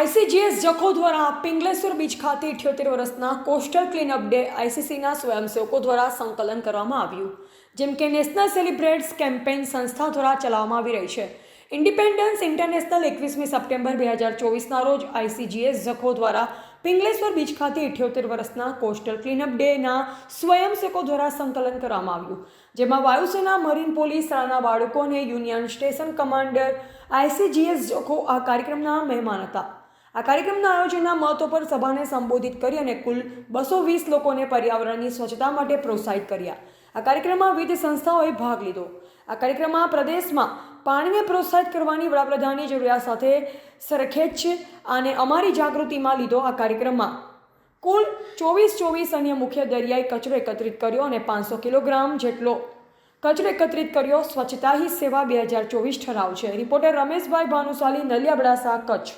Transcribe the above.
ICGS Jakhau દ્વારા Pingleshwar beach ખાતે ઇઠ્યોતેર વર્ષના કોસ્ટલ ક્લીનઅપ ડે આઈસીસીના સ્વયંસેવકો દ્વારા સંકલન કરવામાં આવ્યું, જેમ કે નેશનલ સેલિબ્રેટ્સ કેમ્પેન સંસ્થા દ્વારા ચલાવવામાં આવી રહી છે. ઇન્ડિપેન્ડન્સ ઇન્ટરનેશનલ એકવીસમી સપ્ટેમ્બર બે હજાર ચોવીસના રોજ આઈસીજીએસ જખો દ્વારા પિંગલેશ્વર બીચ ખાતે ઇઠ્યોતેર વર્ષના કોસ્ટલ ક્લીનઅપ ડેના સ્વયંસેવકો દ્વારા સંકલન કરવામાં આવ્યું, જેમાં વાયુસેના, મરીન પોલીસ શાળાના બાળકો અને union station commander ICGS Jakhau આ કાર્યક્રમના મહેમાન હતા. આ કાર્યક્રમના આયોજનના મહત્વ પર સભાને સંબોધિત કરી અને કુલ બસો વીસ લોકોને પર્યાવરણની સ્વચ્છતા માટે પ્રોત્સાહિત કર્યા. આ કાર્યક્રમમાં વિવિધ સંસ્થાઓએ ભાગ લીધો. આ કાર્યક્રમમાં પ્રદેશમાં પાણીને પ્રોત્સાહિત કરવાની વડાપ્રધાનની જરૂરિયાત સાથે સરખેજ છે અને અમારી જાગૃતિમાં લીધો આ કાર્યક્રમમાં. કુલ ચોવીસ ચોવીસ અન્ય મુખ્ય દરિયાઈ કચરો એકત્રિત કર્યો અને પાંચસો કિલોગ્રામ જેટલો કચરો એકત્રિત કર્યો. સ્વચ્છતા હી સેવા બે હજાર ચોવીસ ઠરાવ છે. રિપોર્ટર રમેશભાઈ ભાનુશાલી, નલિયાબડાસા, કચ્છ.